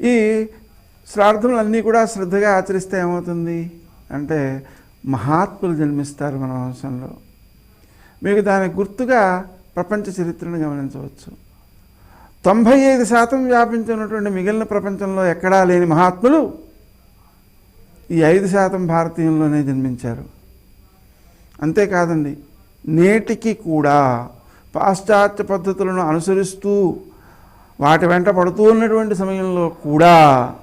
ఈ శ్రార్థములన్నీ కూడా శ్రద్ధగా ఆచరిస్తే ఏమవుతుంది? అంటే మహాత్ములు జన్మిస్తారు మన వంశంలో. మీకు దాని గుర్తుగా ప్రపంచ చరిత్రను గమనించవచ్చు. తొంభై ఐదు శాతం వ్యాపించినటువంటి మిగిలిన ప్రపంచంలో ఎక్కడా లేని మహాత్ములు ఈ ఐదు శాతం భారతీయుల్లోనే జన్మించారు. అంతేకాదండి నేటికి కూడా పాశ్చాత్య పద్ధతులను అనుసరిస్తూ వాటి వెంట పడుతూ ఉన్నటువంటి సమయంలో కూడా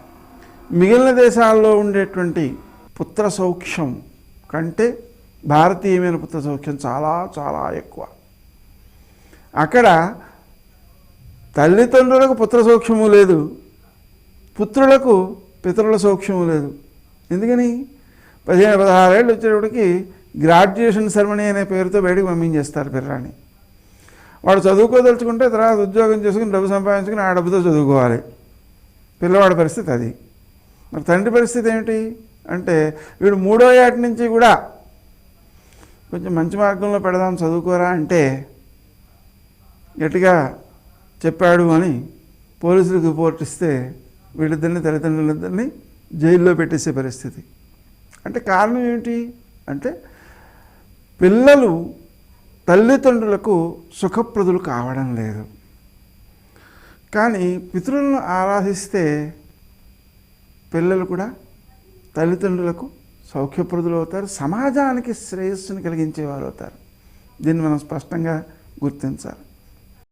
మిగిలిన దేశాల్లో ఉండేటువంటి పుత్ర సౌఖ్యం కంటే భారతీయమైన పుత్ర సౌఖ్యం చాలా చాలా ఎక్కువ. అక్కడ తల్లిదండ్రులకు పుత్ర సౌఖ్యము లేదు పుత్రులకు పితరుల సౌఖ్యము లేదు. ఎందుకని? పదిహేను పదహారేళ్ళు వచ్చేటప్పటికి గ్రాడ్యుయేషన్ సెరమనీ అనే పేరుతో బయటకు పంపించేస్తారు పిల్లాన్ని వాడు చదువుకోదలుచుకుంటే తర్వాత ఉద్యోగం చేసుకుని డబ్బు సంపాదించుకుని ఆ డబ్బుతో చదువుకోవాలి. పిల్లవాడి పరిస్థితి అది. మరి తండ్రి పరిస్థితి ఏమిటి? అంటే వీడు మూడో ఏటి నుంచి కూడా కొంచెం మంచి మార్గంలో పెడదాం చదువుకోరా అంటే గట్టిగా చెప్పాడు అని పోలీసులకు రిపోర్ట్ ఇస్తే వీళ్ళిద్దరిని తల్లిదండ్రులిద్దరిని జైల్లో పెట్టేసే పరిస్థితి. అంటే కారణం ఏమిటి? అంటే పిల్లలు తల్లిదండ్రులకు సుఖప్రదులు కావడం లేదు. కానీ పితృలను ఆరాధిస్తే పిల్లలు కూడా తల్లిదండ్రులకు సౌఖ్యప్రదులు అవుతారు సమాజానికి శ్రేయస్సును కలిగించేవారు అవుతారు. దీన్ని మనం స్పష్టంగా గుర్తించాలి.